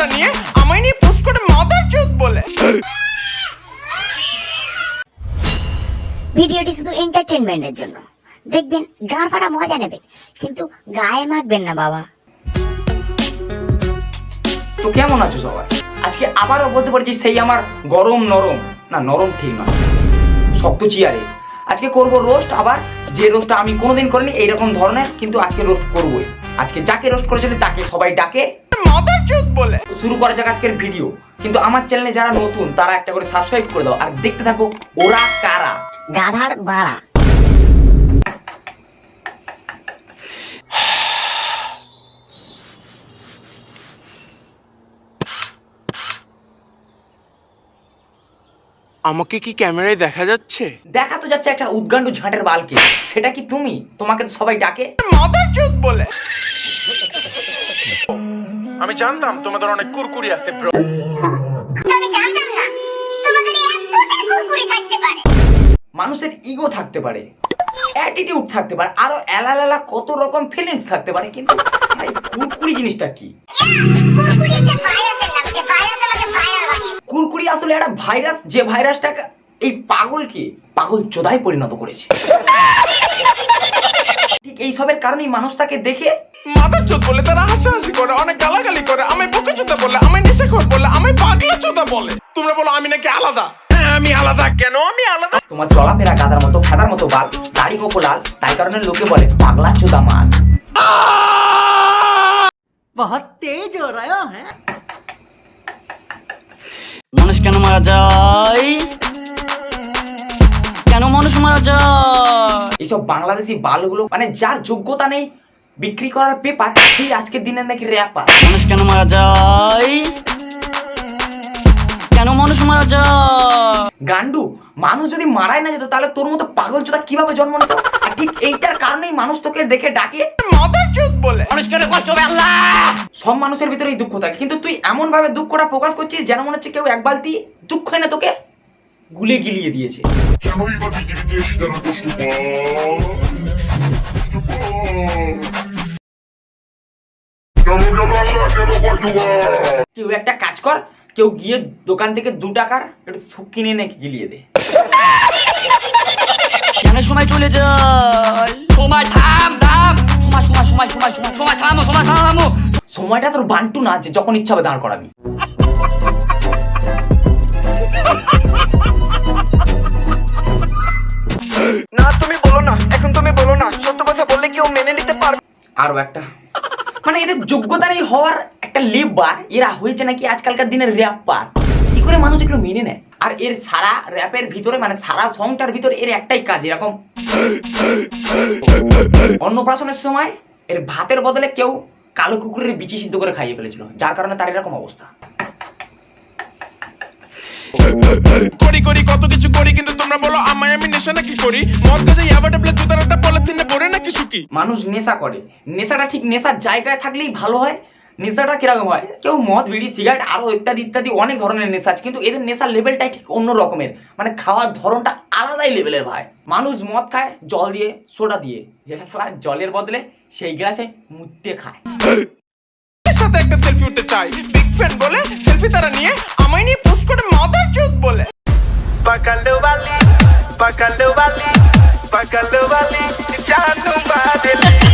তারা নিয়ে আমায় নিয়ে পোস্ট করে মাদার চোদ বলে। ভিডিওটি শুধু এন্টারটেনমেন্টের জন্য। দেখবেন গাঁ ফাটা মজা নেবেন কিন্তু গায়ে মাখবেন না বাবা। তো কেমন আছো সবাই? আজকে আবারও বসে পড়েছি সেই আমার গরম নরম। না নরম ঠিক নয়। শক্ত চেয়ারে। আজকে করব রোস্ট আবার যে রোস্টটা আমি কোনোদিন করিনি এইরকম ধরনের কিন্তু আজকে রোস্ট করবোই। আজকে যাকে রোস্ট করেছিল তাকে সবাই ডাকে। চোদ বলে। শুরু করা যাক আজকের ভিডিও। কিন্তু আমার চ্যানেলে যারা নতুন তারা একটা করে সাবস্ক্রাইব করে দাও আর দেখতে থাকো ওরা কারা? গাধার বাড়া। আমাকে কি ক্যামেরায় দেখা যাচ্ছে? দেখা তো যাচ্ছে একটা উদ্গান্ডু ঝাঁটের বালকে। সেটা কি তুমি? তোমাকে তো সবাই ডাকে। মাদার চোদ বলে। আমি জানতাম তোমাদের অনেক কুরকুরি আছে ব্রো আমি জানতাম না। তোমাদের এতটা কুরকুরি থাকতে পারে। মানুষের ইগো থাকতে পারে অ্যাটিটিউড থাকতে পারে আরও এলালালা কত রকম ফিলিংস থাকতে পারে কিন্তু ভাই কুরকুরি জিনিসটা কি? কুরকুরি আসলে একটা ভাইরাস যে ভাইরাসটাকে এই পাগলকে পাগল চোদায় পরিণত করেছে। ঠিক এইসবের কারণেই মানুষ তাকে দেখে মাদার চোদ বলে তারা হাসাহাসি করে অনেক গালাগালি করে। আমি বুকে চোদা বলে আমি নেশাখোর বলে আমি পাগলা চোদা বলে। তোমরা বলো আমি নাকি আলাদা? হ্যাঁ আমি আলাদা। কেন আমি আলাদা? তোমার চলাফেরা গাদার মতো ফাদার মতো বাল দাড়ি কোকো লাল তাই কারণে লোকে বলে পাগলা চোদা মাল। মানুষ কেন মারা যায়? কেন মানুষ মারা যায়? এইসব বাংলাদেশি বালগুলো মানে যার যোগ্যতা নেই বিক্রি করার পেপার সেই আজকের দিনের নাকি র্যাপার মানুষ কেন মারা যায়? কেন মানুষ মারা যায়? গান্ডু মানুষ যদি মারাই না যেত তাহলে তোর মতো পাগল চোদা কীভাবে জন্ম নিত? আর ঠিক এইটার কারণেই মানুষ তোকে দেখে ডাকে। বলে। মানুষ কেন কষ্ট হবে আল্লাহ সব মানুষের ভিতরে এই দুঃখ থাকে কিন্তু তুই এমন ভাবে দুঃখটা প্রকাশ করছিস যেন মনে হচ্ছে কেউ এক বালতি দুঃখ এনে তোকে গুলে গিলিয়ে দিয়েছে। কেউ একটা কাজ কর কেউ গিয়ে দোকান থেকে দু টাকার একটু সুপ কিনে এনে গিলিয়ে দে। কেন সময় চলে যায়? সময় থাম থাম। সময় সময় সময় সময় সময় সময় থামো সময় থামো। সময়টা তোর বান্টু না যে যখন ইচ্ছা হবে দাঁড় করাবি। আরও একটা। মানে এদের যোগ্যতা নেই হওয়ার একটা লেবার এরা হয়েছে নাকি আজকালকার দিনের র্যাপার কি করে মানুষ এগুলো মেনে নেয়? আর এর সারা র্যাপের ভিতরে মানে সারা সংটার ভিতরে এর একটাই কাজ এরকম। অন্নপ্রাশনের সময় এর ভাতের বদলে কেউ কালো কুকুরের বিচি সিদ্ধ করে খাইয়ে ফেলেছিল, যার কারণে তার এরকম অবস্থা। করি করি, কত কিছু করি, কিন্তু তোমরা বলো, আমায় আমি নেশা নাকি করি? মদ গাছে ইয়াবা জুতারাটা পলিথিনে সুকি মানুষ নেশা করে। নেশাটা ঠিক নেশার জায়গায় থাকলেই ভালো হয় নেশাটা কীরকম হয়? কেউ মদ বিড়ি সিগারেট আরও ইত্যাদি ইত্যাদি অনেক ধরনের নেশা আছে কিন্তু এদের নেশার লেভেলটাই ঠিক অন্য রকমের। মানে খাওয়ার ধরনটা আলাদাই লেভেলের ভাই। মানুষ মদ খায় জল দিয়ে সোডা দিয়ে। যেটা খেলা জলের বদলে সেই গ্লাসে মুতে খায়। সাথে একটা সেলফি উঠতে চাই। বিগ ফ্যান বলে সেলফি তারা নিয়ে আমায় নিয়ে পোস্ট করে মাদার চোদ বলে। পাকালো বালি পাকালো বালি পাকালো বালি। জানু বাদলে